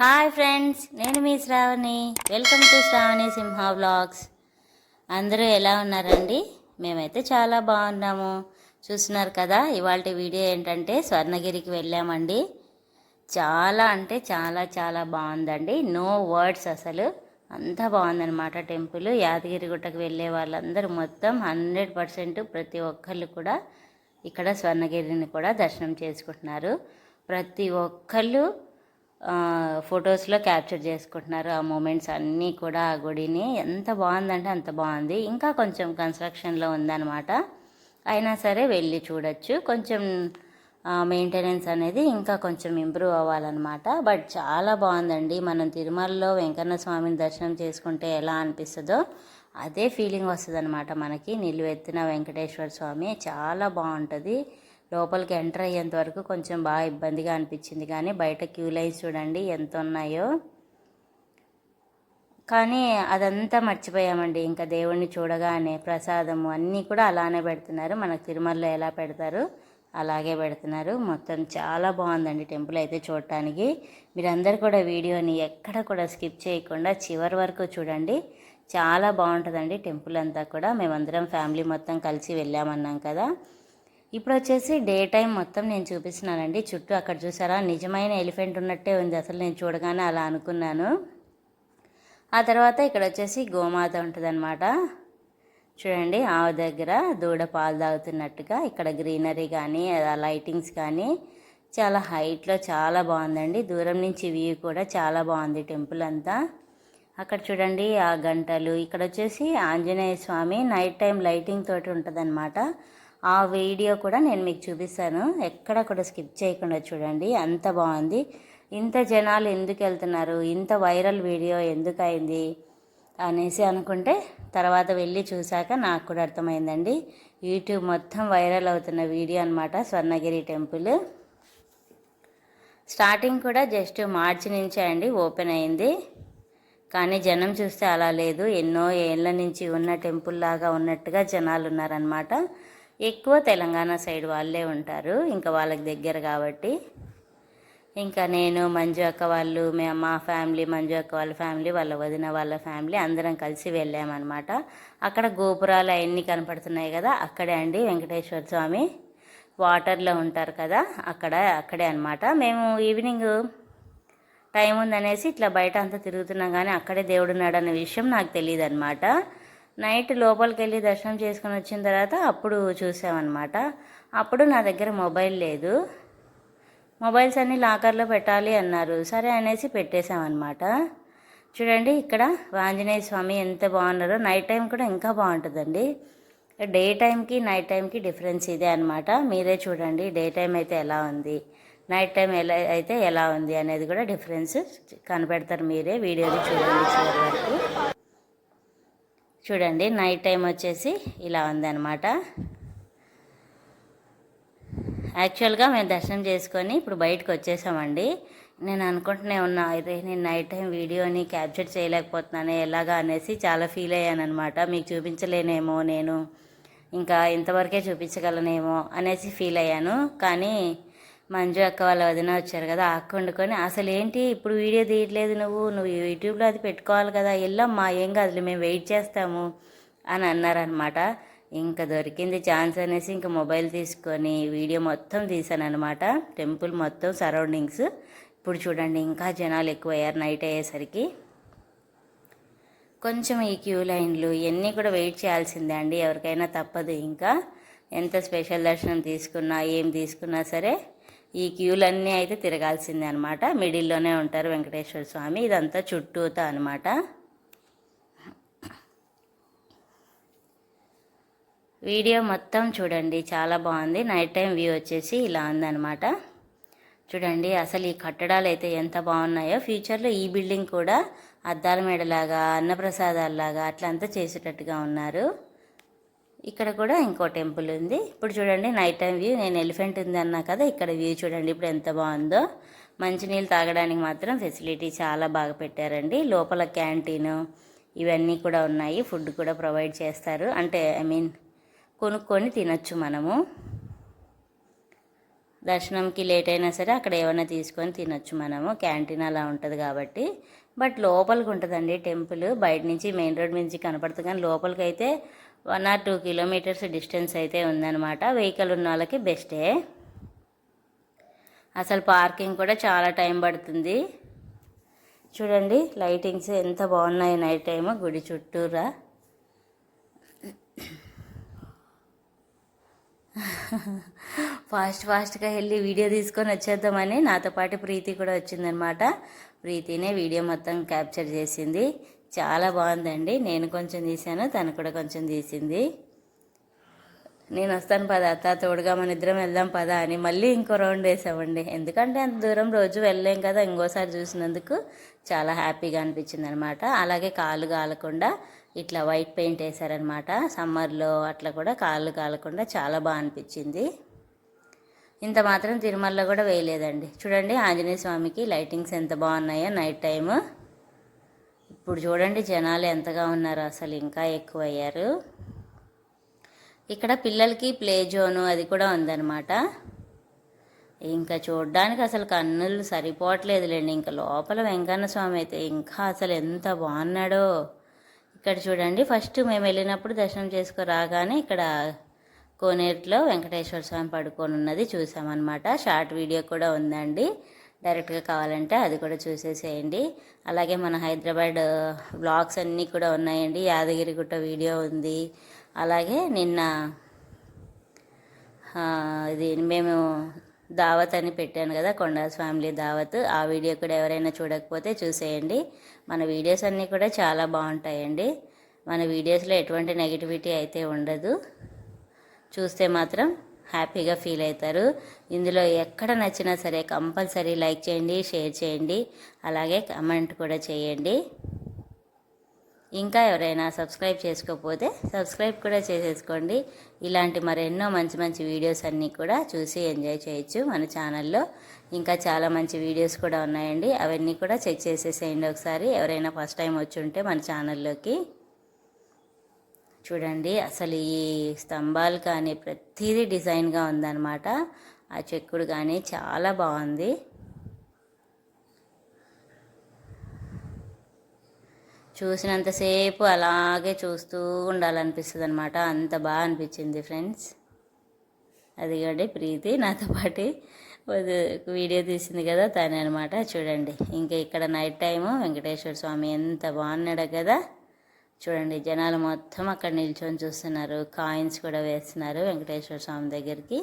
Hi friends నేను మీ Sravani. Welcome to Sravani Simha blogs. అందరూ ఎలా ఉన్నారండి? మేమైతే చాలా బాగున్నాము. చూస్తున్నారు కదా ఇవాళ వీడియో ఏంటంటే స్వర్ణగిరికి వెళ్ళామండి. చాలా అంటే చాలా చాలా బాగుందండి. నో వర్డ్స్ అసలు. అంత బాగుందనమాట టెంపుల్. యాదగిరి గుట్టకు వెళ్ళే వాళ్ళందరూ మొత్తం హండ్రెడ్ పర్సెంట్ ప్రతి ఒక్కళ్ళు కూడా ఇక్కడ స్వర్ణగిరిని కూడా దర్శనం చేసుకుంటున్నారు. ప్రతి ఒక్కళ్ళు ఫొటోస్లో క్యాప్చర్ చేసుకుంటున్నారు. ఆ మూమెంట్స్ అన్నీ కూడా ఆ గుడిని ఎంత బాగుందంటే అంత బాగుంది. ఇంకా కొంచెం కన్స్ట్రక్షన్లో ఉందన్నమాట. అయినా సరే వెళ్ళి చూడొచ్చు. కొంచెం మెయింటెనెన్స్ అనేది ఇంకా కొంచెం ఇంప్రూవ్ అవ్వాలన్నమాట. బట్ చాలా బాగుందండి. మనం తిరుమలలో వెంకన్న స్వామిని దర్శనం చేసుకుంటే ఎలా అనిపిస్తుందో అదే ఫీలింగ్ వస్తుంది అనమాట మనకి. నిలువెత్తిన వెంకటేశ్వర స్వామి చాలా బాగుంటుంది. లోపలికి ఎంటర్ అయ్యేంత వరకు కొంచెం బాగా ఇబ్బందిగా అనిపించింది. కానీ బయట క్యూ లైన్స్ చూడండి ఎంత ఉన్నాయో కానీ అదంతా మర్చిపోయామండి. ఇంకా దేవుణ్ణి చూడగానే ప్రసాదము అన్నీ కూడా అలానే పెడుతున్నారు. మనకు తిరుమలలో ఎలా పెడతారు అలాగే పెడుతున్నారు. మొత్తం చాలా బాగుందండి టెంపుల్ అయితే చూడటానికి. మీరందరూ కూడా వీడియోని ఎక్కడ కూడా స్కిప్ చేయకుండా చివరి వరకు చూడండి. చాలా బాగుంటుందండి టెంపుల్ అంతా కూడా. మేమందరం ఫ్యామిలీ మొత్తం కలిసి వెళ్ళామన్నాం కదా. ఇప్పుడు వచ్చేసి డే టైం మొత్తం నేను చూపిస్తున్నానండి. చుట్టూ అక్కడ చూసారా? నిజమైన ఎలిఫెంట్ ఉన్నట్టే ఉంది. అసలు నేను చూడగానే అలా అనుకున్నాను. ఆ తర్వాత ఇక్కడ వచ్చేసి గోమాత ఉంటుందన్నమాట. చూడండి ఆవు దగ్గర దూడ పాలు తాగుతున్నట్టుగా ఇక్కడ గ్రీనరీ కానీ లైటింగ్స్ కానీ చాలా హైట్లో చాలా బాగుందండి. దూరం నుంచి వ్యూ కూడా చాలా బాగుంది టెంపుల్ అంతా. అక్కడ చూడండి ఆ గంటలు. ఇక్కడ వచ్చేసి Anjaneya Swami night time lighting తోటి ఉంటుందన్నమాట. ఆ వీడియో కూడా నేను మీకు చూపిస్తాను. ఎక్కడ కూడా స్కిప్ చేయకుండా చూడండి. అంత బాగుంది. ఇంత జనాలు ఎందుకు వెళ్తున్నారు? ఇంత వైరల్ వీడియో ఎందుకు అయింది? అనేసి అనుకుంటే తర్వాత వెళ్ళి చూశాక నాకు కూడా అర్థమైందండి. యూట్యూబ్ మొత్తం వైరల్ అవుతున్న వీడియో అనమాట స్వర్ణగిరి టెంపుల్. స్టార్టింగ్ కూడా జస్ట్ మార్చి నుంచే అండి ఓపెన్ అయింది. కానీ జనం చూస్తే అలా లేదు. ఎన్నో ఏళ్ళ నుంచి ఉన్న టెంపుల్ లాగా ఉన్నట్టుగా జనాలు ఉన్నారనమాట ఎక్కువ తెలంగాణ సైడ్ వాళ్ళే ఉంటారు. ఇంకా వాళ్ళకి దగ్గర కాబట్టి. ఇంకా నేను మంజు అక్క వాళ్ళు మా ఫ్యామిలీ మంజు అక్క వాళ్ళ ఫ్యామిలీ వాళ్ళ వదిన వాళ్ళ ఫ్యామిలీ అందరం కలిసి వెళ్ళామన్నమాట. అక్కడ గోపురాలు అవన్నీ కనపడుతున్నాయి కదా అక్కడే అండి వెంకటేశ్వర స్వామి. వాటర్లో ఉంటారు కదా అక్కడ అక్కడే అనమాట మేము ఈవినింగ్ టైం ఉందనేసి ఇట్లా బయట అంతా తిరుగుతున్నాం కానీ అక్కడే దేవుడున్నాడు అన్న విషయం నాకు తెలియదు అనమాట నైట్ లోపలికి వెళ్ళి దర్శనం చేసుకుని వచ్చిన తర్వాత అప్పుడు చూసామన్నమాట. అప్పుడు నా దగ్గర మొబైల్ లేదు. మొబైల్స్ అన్నీ లాకర్లో పెట్టాలి అన్నారు. సరే అనేసి పెట్టేశామన్నమాట. చూడండి ఇక్కడ ఆంజనేయ స్వామి ఎంత బాగున్నారో. నైట్ టైం కూడా ఇంకా బాగుంటుందండి. డే టైంకి నైట్ టైంకి డిఫరెన్స్ ఇదే అనమాట మీరే చూడండి డే టైం అయితే ఎలా ఉంది నైట్ టైం ఎలా అయితే ఎలా ఉంది అనేది కూడా డిఫరెన్స్ కనపెడతారు మీరే. వీడియోని చూడండి చివరి వరకు. చూడండి నైట్ టైం వచ్చేసి ఇలా ఉందన్నమాట. యాక్చువల్గా మేము దర్శనం చేసుకొని ఇప్పుడు బయటకు వచ్చేసామండి. నేను అనుకుంటూనే ఉన్నా అయితే నేను నైట్ టైం వీడియోని క్యాప్చర్ చేయలేకపోతున్నాను ఎలాగా? అనేసి చాలా ఫీల్ అయ్యాను అనమాట మీకు చూపించలేనేమో నేను ఇంకా ఇంతవరకే చూపించగలనేమో అనేసి ఫీల్ అయ్యాను. కానీ మంజు అక్క వాళ్ళ వదిన వచ్చారు కదా అక్క వండుకొని అసలు ఏంటి ఇప్పుడు వీడియో తీయట్లేదు నువ్వు నువ్వు యూట్యూబ్లో అది పెట్టుకోవాలి కదా వెళ్ళమ్మా ఏం కాదులే మేము వెయిట్ చేస్తాము అని అన్నారనమాట ఇంకా దొరికింది ఛాన్స్ అనేసి ఇంకా మొబైల్ తీసుకొని వీడియో మొత్తం తీసాను అనమాట టెంపుల్ మొత్తం సరౌండింగ్స్. ఇప్పుడు చూడండి ఇంకా జనాలు ఎక్కువయ్యారు నైట్ అయ్యేసరికి. కొంచెం ఈ క్యూ లైన్లు ఇవన్నీ కూడా వెయిట్ చేయాల్సిందే అండి ఎవరికైనా తప్పదు ఇంకా. ఎంత స్పెషల్ దర్శనం తీసుకున్నా ఏం తీసుకున్నా సరే ఈ క్యూలన్నీ అయితే తిరగాల్సిందే అనమాట మిడిల్లోనే ఉంటారు వెంకటేశ్వర స్వామి. ఇదంతా చుట్టూతా అనమాట వీడియో మొత్తం చూడండి. చాలా బాగుంది. నైట్ టైం వ్యూ వచ్చేసి ఇలా ఉందన్నమాట. చూడండి అసలు ఈ కట్టడాలు అయితే ఎంత బాగున్నాయో. ఫ్యూచర్లో ఈ బిల్డింగ్ కూడా అద్దాల మేడలాగా అన్నప్రసాదాలలాగా అట్లా అంతా చేసేటట్టుగా ఉన్నారు. ఇక్కడ కూడా ఇంకో టెంపుల్ ఉంది. ఇప్పుడు చూడండి నైట్ టైం వ్యూ నేను ఎలిఫెంట్ ఉంది అన్నా కదా ఇక్కడ వ్యూ చూడండి ఇప్పుడు ఎంత బాగుందో. మంచినీళ్ళు తాగడానికి మాత్రం ఫెసిలిటీ చాలా బాగా పెట్టారండి. లోపల క్యాంటీను ఇవన్నీ కూడా ఉన్నాయి. ఫుడ్ కూడా ప్రొవైడ్ చేస్తారు. అంటే ఐ మీన్ కొనుక్కొని తినచ్చు మనము. దర్శనంకి లేట్ అయినా సరే అక్కడ ఏమైనా తీసుకొని తినొచ్చు మనము. క్యాంటీన్ అలా ఉంటుంది కాబట్టి. బట్ లోపలికి ఉంటుందండి టెంపుల్. బయట నుంచి మెయిన్ రోడ్ నుంచి కనపడుతుంది కానీ లోపలికి అయితే one or two kilometres distance అయితే ఉందన్నమాట. వెహికల్ ఉన్న వాళ్ళకి బెస్టే అసలు పార్కింగ్ కూడా చాలా టైం పడుతుంది. చూడండి లైటింగ్స్ ఎంత బాగున్నాయి నైట్ టైము గుడి చుట్టూరా. ఫాస్ట్ ఫాస్ట్గా వెళ్ళి వీడియో తీసుకొని వచ్చేద్దామని నాతో పాటు ప్రీతి కూడా వచ్చిందనమాట ప్రీతినే వీడియో మొత్తం క్యాప్చర్ చేసింది. చాలా బాగుందండి. నేను కొంచెం తీశాను తను కూడా కొంచెం తీసింది. నేను వస్తాను పద అత్త తోడుగా మన ఇద్దరం వెళ్దాం పద అని మళ్ళీ ఇంకో రౌండ్ వేసామండి. ఎందుకంటే అంత దూరం రోజు వెళ్ళలేం కదా ఇంకోసారి చూసినందుకు చాలా హ్యాపీగా అనిపించింది అనమాట అలాగే కాళ్ళు కాలకుండా ఇట్లా వైట్ పెయింట్ వేశారనమాట. సమ్మర్లో అట్లా కూడా కాళ్ళు కాలకుండా చాలా బాగా అనిపించింది. ఇంత మాత్రం తిరుమలలో కూడా వేయలేదండి. చూడండి ఆంజనేయ స్వామికి లైటింగ్స్ ఎంత బాగున్నాయో నైట్ టైము. ఇప్పుడు చూడండి జనాలు ఎంతగా ఉన్నారు. అసలు ఇంకా ఎక్కువ అయ్యారు ఇక్కడ పిల్లలకి ప్లే జోను అది కూడా ఉందన్నమాట. ఇంకా చూడడానికి అసలు కన్నులు సరిపోవట్లేదులేండి. ఇంకా లోపల వెంకన్న స్వామి అయితే ఇంకా అసలు ఎంత బాగున్నాడో. ఇక్కడ చూడండి ఫస్ట్ మేము వెళ్ళినప్పుడు దర్శనం చేసుకుని రాగానే ఇక్కడ కోనేరులో వెంకటేశ్వర స్వామి పడుకొని ఉన్నది చూసామన్నమాట. షార్ట్ వీడియో కూడా ఉందండి. డైరెక్ట్గా కావాలంటే అది కూడా చూసేసేయండి. అలాగే మన హైదరాబాద్ బ్లాగ్స్ అన్నీ కూడా ఉన్నాయండి. యాదగిరిగుట్ట వీడియో ఉంది. అలాగే నిన్న ఇది మేము దావత్ అని పెట్టాను కదా కొండాస్ ఫ్యామిలీ దావత్. ఆ వీడియో కూడా ఎవరైనా చూడకపోతే చూసేయండి. మన వీడియోస్ అన్నీ కూడా చాలా బాగుంటాయండి. మన వీడియోస్లో ఎటువంటి నెగిటివిటీ అయితే ఉండదు. చూస్తే మాత్రం హ్యాపీగా ఫీల్ అవుతారు. ఇందులో ఎక్కడ నచ్చినా సరే కంపల్సరీ లైక్ చేయండి షేర్ చేయండి. అలాగే కమెంట్ కూడా చేయండి. ఇంకా ఎవరైనా సబ్స్క్రైబ్ చేసుకోకపోతే సబ్స్క్రైబ్ కూడా చేసేసుకోండి. ఇలాంటి మరెన్నో మంచి మంచి వీడియోస్ అన్నీ కూడా చూసి ఎంజాయ్ చేయొచ్చు మన ఛానల్లో. ఇంకా చాలా మంచి వీడియోస్ కూడా ఉన్నాయండి. అవన్నీ కూడా చెక్ చేసేసేయండి ఒకసారి. ఎవరైనా ఫస్ట్ టైం వచ్చి ఉంటే మన ఛానల్లోకి. చూడండి అసలు ఈ స్తంభాలు కానీ ప్రతిదీ డిజైన్గా ఉందన్నమాట. ఆ చెక్కుడు కానీ చాలా బాగుంది. చూసినంతసేపు అలాగే చూస్తూ ఉండాలనిపిస్తుంది అనమాట అంత బాగా అనిపించింది ఫ్రెండ్స్. అది కూడా ప్రీతి నాతో పాటు వీడియో తీసింది కదా తనే అనమాట చూడండి ఇంకా ఇక్కడ నైట్ టైము వెంకటేశ్వర స్వామి ఎంత బాగున్నాడో కదా. చూడండి జనాలు మొత్తం అక్కడ నిల్చొని చూస్తున్నారు. కాయిన్స్ కూడా వేస్తున్నారు వెంకటేశ్వర స్వామి దగ్గరికి.